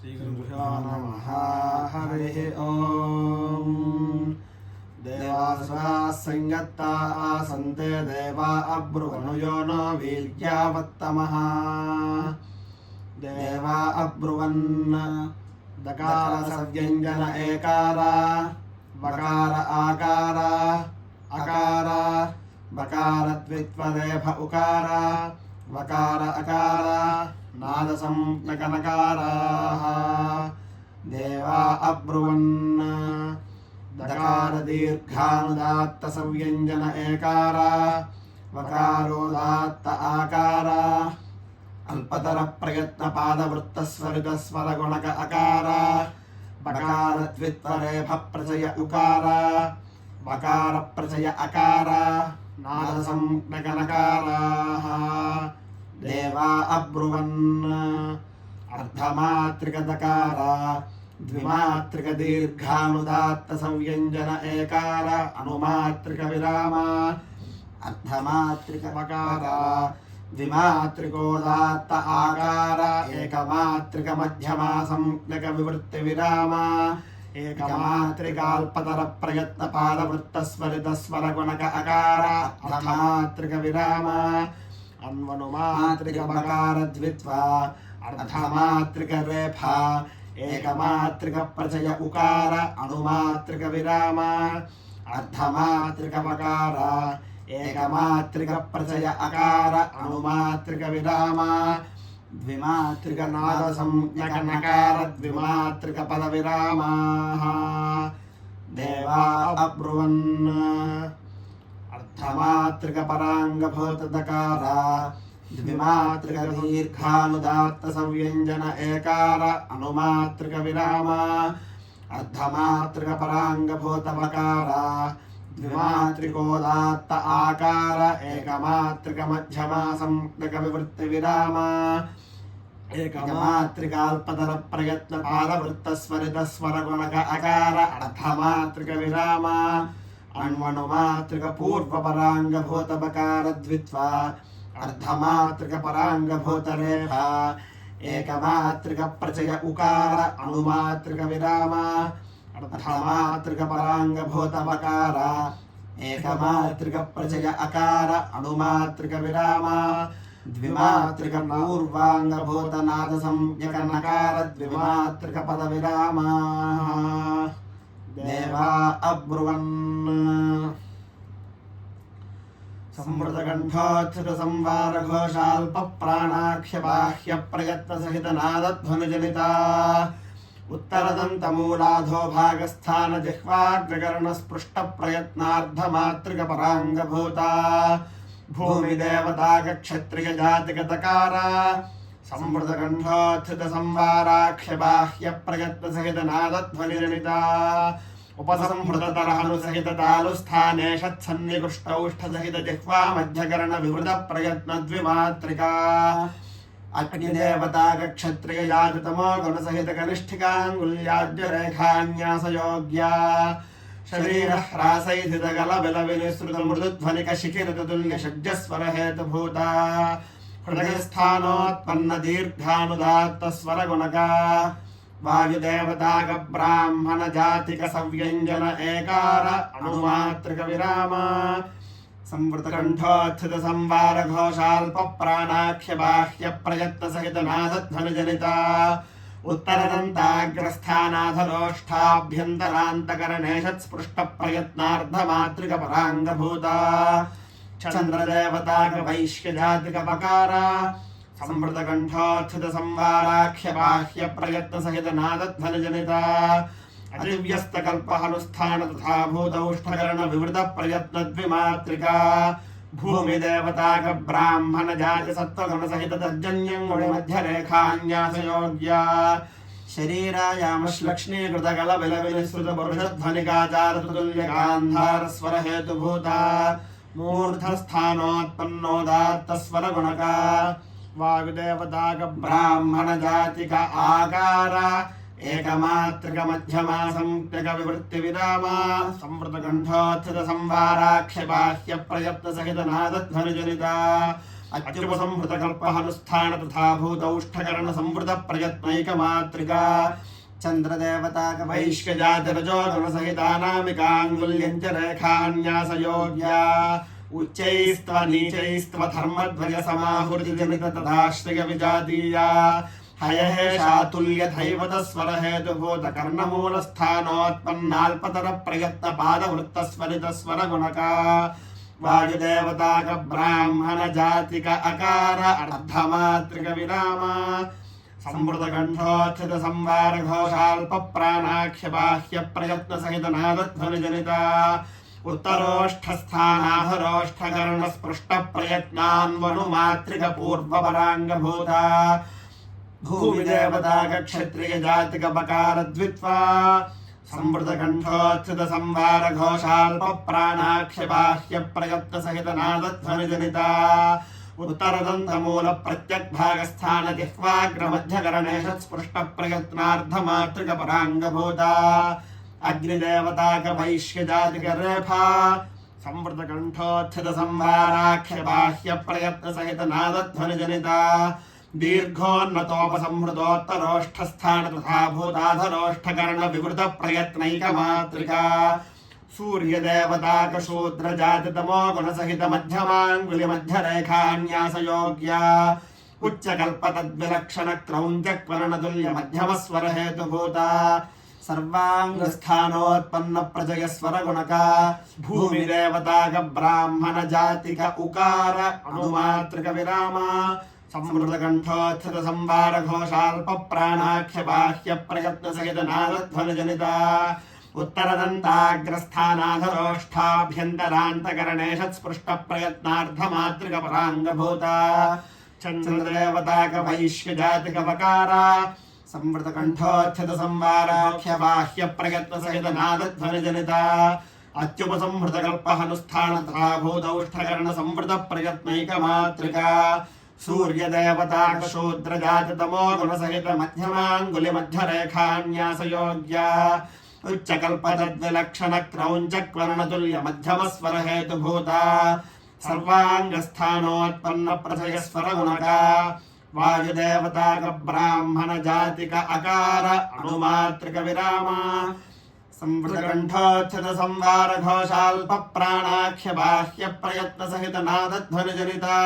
श्रीगुरुभ्यो नमः हरिः ॐ देवासुराः सङ्गत्ता आसन्ते देवा अब्रुवनुयो नो वीर्यावत्तमः देवा अब्रुवन् दकारसव्यञ्जन एकार वकार आकार अकार बकारद्वित्वदेभ उकार वकार अकार नादसंज्ञकनकाराः देवा अब्रुवन् दकारदीर्घानुदात्तसंव्यञ्जन एकार वकारोदात्त आकार अल्पतरप्रयत्नपादवृत्तस्वरितस्वरगुणक अकार बकारद्वित्वरेफप्रचय उकार बकारप्रचय अकार नादसंज्ञकनकाराः దేవా అబ్రువన్ అర్ధమాత్రికదకార ద్విమాత్రికదీర్ఘానుదాత్త సంవ్యంజన ఏకార అనుమాత్రిక విరామ అర్ధమాత్రికమకార ద్విమాత్రికోదాత్త ఆకార ఏకమాత్రిక మధ్యమా సంజ్ఞక వివృత్తి విరామ ఏకమాత్రికాల్పతర ప్రయత్న పాదవృత్తస్వరితస్వర గుణక అకార అర్ధమాత్రిక విరామ अन्वनुमात्रिकमकारद्वित्वा अर्धमात्रिकरेफा एकमात्रिकप्रचय उकार अनुमात्रिकविराम अर्धमात्रिकमकार एकमात्रिकप्रचय अकार अनुमात्रिकविराम द्विमात्रिकनादसंज्ञकनकार द्विमात्रिकपदविरामाः देवा अब्रुवन्। अर्थमात्रिकपराङ्गभूतदकार द्विमात्रिकदीर्घानुदात्तसंव्यञ्जन एकार अनुमात्रिकविराम अर्धमात्रिकपराङ्गभूतमकार द्विमात्रिकोदात्त आकार एकमात्रिकमध्यमा संज्ञकविवृत्तिविराम एकमात्रिकाल्पतरप्रयत्नपादवृत्तस्वरितस्वरगुणक अकार अर्थमात्रिकविराम अण्वनुमात्रिकपूर्वपराङ्गभूतबकारद्वित्वा अर्धमात्रिकपराङ्गभूतरेखा एकमात्रिकप्रचय उकार अनुमात्रिकविराम अर्धमात्रिकपराङ्गभूतबकार एकमात्रिकप्रचय अकार अनुमात्रिकविराम द्विमात्रिकपूर्वाङ्गभूतनादसंज्ञकनकार द्विमात्रिकपदविरामाः देवा अब्रुवन् संवृतकण्ठोत्थितसंवारघोषाल्पप्राणाख्यबाह्यप्रयत्नसहितनादध्वनिजनिता उत्तरदन्तमूलाधो भागस्थानजिह्वाग्रकरणस्पृष्टप्रयत्नार्धमातृकपराङ्गभूता भूमिदेवतागक्षत्रियजातिगतकारा सम्भृतकण्ठाच्छितसंवाराक्षबाह्यप्रयत्नसहितनादध्वनिरनिता उपसंहृततरहनुसहिततालुस्थाने षत्सन्निकृष्टौष्ठसहितजिह्वामध्यकरणविहृतप्रयत्नद्विमात्रिका अग्निदेवताकक्षत्रिययाजतमो गुणसहितकनिष्ठिकाङ्गुल्याद्यरेखान्यासयोग्या शरीरह्रासैधितगलबिलविनिसृतमृदुध्वनिकशिखिरततुल्यशब्दस्वरहेतभूता हृदयस्थानोत्पन्नदीर्घानुदात्तस्वरगुणका वायुदेवतागब्राह्मणजातिकसव्यञ्जन एकार अणुमातृकविराम संवृतकण्ठोत्थितसंवारघोषाल्पप्राणाख्यबाह्यप्रयत्नसहितनादध्वनिजनिता उत्तरदन्ताग्रस्थानाथलोष्ठाभ्यन्तरान्तकरणेषत्स्पृष्टप्रयत्नार्धमातृकपराङ्गभूता चन्द्रदेवताकवैश्यजातिकपकारा संवृतकण्ठोत्थितसंवाराख्यबाह्यप्रयत्नसहितनादध्वनिजनिता अतिव्यस्तकल्पहनुस्थान तथा भूतौष्ठकरणविवृतप्रयत्नद्विमात्रिका भूमिदेवताकब्राह्मणजातिसत्त्वगुणसहिततर्जन्यं गुणिमध्यरेखान्यासयोग्या शरीरायामश्लक्ष्मीकृतकलविलविनिसृतपुरुषध्वनिकाचारतुल्यगान्धारस्वरहेतुभूता मूर्धस्थानोत्पन्नोदात्तस्वरगुणक वाग्देवताकब्राह्मणजातिक आकार एकमात्रिकमध्यमा सम्यकविवृत्तिविरामा संवृतकण्ठोत्थितसंवाराक्षबाह्यप्रयत्नसहितनादध्वनिजनिता अत्युपसंहृतकल्पहनुस्थान तथा भूतौष्ठकरणसंवृतप्रयत्नैकमात्रिका चन्द्रदेवताकवैष्कजातिरजोगुणसहितानामिकाङ्गुल्यञ्च रेखान्यासयोग्या उच्चैस्त्व नीचैस्त्व धर्मध्वजसमाहुर्जनित तथाश्रियविजातीया हयहेषातुल्यथैवतस्वरहेतुभूतकर्णमूलस्थानोत्पन्नाल्पतरप्रयत्नपादवृत्तस्वरितस्वरगुणका वायुदेवताकब्राह्मणजातिक अकार अर्धमातृकविरामा సంవృతకంఠోచ్ఛిత సంవారఘోషాల్ప ప్రాణాఖ్యబాహ్య ప్రయత్నసహిత నాదధ్వనిజనిత उत्तरोष्ठस्थानाहरोष्ठकर्णस्पृष्टप्रयत्नान्वनुमातृकपूर्वपराङ्गभूता भूमिदेवताकक्षत्रियजातिकपकारद्वित्वा संवृतकण्ठोच्युतसंवारघोषाल्पप्राणाक्षबाह्यप्रयत्नसहितनादध्वनिजनिता ఉత్తరదంతమూల ప్రత్యగ్భాగస్థాన దిహ్వాగ్రమధ్యకరణేషత్స్పృష్టప్రయత్నార్థమాతృకపరాంగభూత అగ్నిదేవతాకవైశ్యజాతికరేఫా సంవృతకంఠోత్థిత సంహారాఖ్యబాహ్య ప్రయత్నసహిత నాదధ్వనిజనిత దీర్ఘోన్నతోపసంహృతోత్తరోష్ఠస్థాన తథా భూతాధరోష్ఠకరణ వివృత ప్రయత్నైకమాతృకా सूर्यदेवताकशूद्रजाततमोगुणसहितमध्यमाङ्गुलिमध्यरेखान्यासयोग्या उच्चकल्पतद्विलक्षणक्रौञ्जक्वर्णतुल्यमध्यमस्वरहेतुभूता सर्वाङ्गस्थानोत्पन्नप्रजयस्वरगुणका। भूमिरेवताकब्राह्मणजातिक उकार अणुमातृकविरामा जनिता उत्तरदन्ताग्रस्थानाधरोष्ठाभ्यन्तरान्तकरणेषत्स्पृष्टप्रयत्नार्थमातृकपराङ्गभूता चन्द्रदेवताकभैष्यजातिकवकारा संवृतकण्ठोच्छ्यतसंवाराख्यबाह्यप्रयत्नसहितनादध्वनिजनिता अत्युपसंहृतकल्पहनुष्ठानथा भूतौष्ठकरणसंवृतप्रयत्नैकमातृका सूर्यदेवताकशूद्रजातितमो गुणसहितमध्यमाङ्गुलिमध्यरेखान्यासयोग्या उच्चकल्पतद्विलक्षणक्रौञ्चक्वर्णतुल्यमध्यमस्वरहेतुभूता सर्वाङ्गस्थानोत्पन्नप्रथयस्वरगुणका वायुदेवताकब्राह्मणजातिक अकार अणुमातृकविरामा संवृतकण्ठोच्छ्रुतसंवारघोषाल्पप्राणाख्यबाह्यप्रयत्नसहितनादध्वनिजनिता।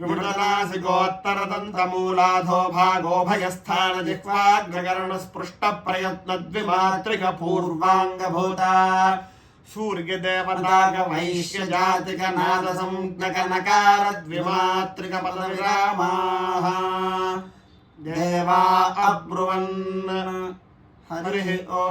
विमृतनासिकोत्तरतन्तमूलाधो भागोभयस्थानजिह्वाग्रगरणस्पृष्टप्रयत्नद्विमातृकपूर्वाङ्गभूता सूर्यदेवतागवैश्यजातिकनादसंज्ञकनकारद्विमातृकपदविरामाः देवा अब्रुवन् हरिः ॐ